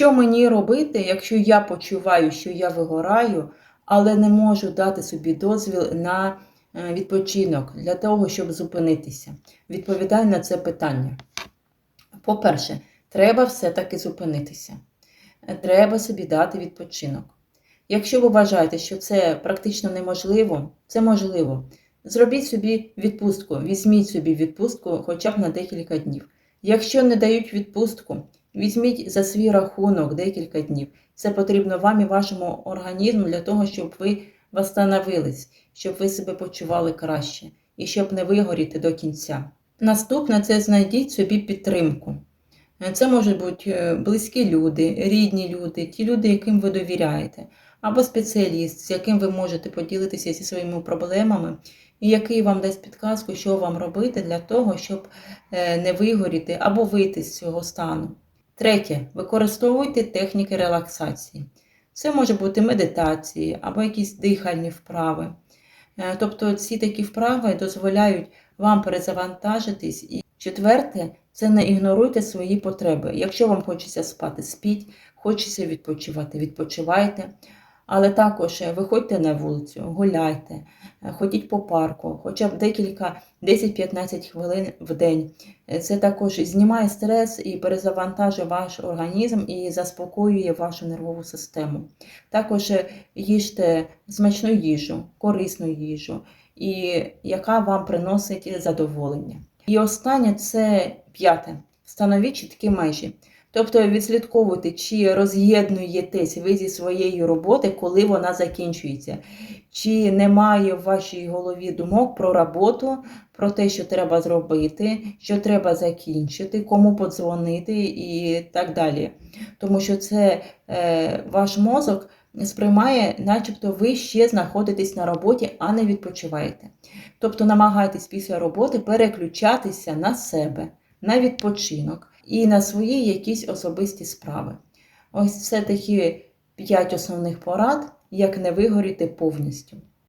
Що мені робити, якщо я почуваю, що я вигораю, але не можу дати собі дозвіл на е, відпочинок для того, щоб зупинитися? Відповідаю на це питання. По-перше, треба все-таки зупинитися. Треба собі дати відпочинок. Якщо ви вважаєте, що це практично неможливо, це можливо. Зробіть собі відпустку, візьміть собі відпустку хоча б на декілька днів. Якщо не дають відпустку, візьміть за свій рахунок декілька днів. Це потрібно вам і вашому організму для того, щоб ви восстановились, щоб ви себе почували краще і щоб не вигоріти до кінця. Наступне це знайдіть собі підтримку. Це можуть бути е, близькі люди, рідні люди, ті люди, яким ви довіряєте, або спеціаліст, з яким ви можете поділитися зі своїми проблемами, і який вам дасть підказку, що вам робити для того, щоб е, не вигоріти або вийти з цього стану. Третє, використовуйте техніки релаксації. Це може бути медитації або якісь дихальні вправи. Е, Тобто ці такі вправи дозволяють вам перезавантажитись. І четверте, це не ігноруйте свої потреби. Якщо вам хочеться спати, спіть, хочеться відпочивати, відпочивайте. Але також е, виходьте на вулицю, гуляйте, е, ходіть по парку, хоча б декілька 10-15 хвилин в день. Е, Це також знімає стрес і перезавантажує ваш організм і заспокоює вашу нервову систему. Також їжте смачну їжу, корисну їжу, і яка вам приносить задоволення. І останнє це п'яте. Встановіть чіткі межі. Тобто відслідковуйте, чи роз'єднуєтесь ви зі своєю роботи, коли вона закінчується, чи немає в вашій голові думок про роботу, про те, що треба зробити, що треба закінчити, кому подзвонити і так далі. Тому що це е, ваш мозок сприймає, начебто ви ще знаходитесь на роботі, а не відпочиваєте. Тобто намагайтесь після роботи переключатися на себе, на відпочинок і на свої якісь особисті справи. Ось все таки 5 основних порад, як не вигоріти повністю.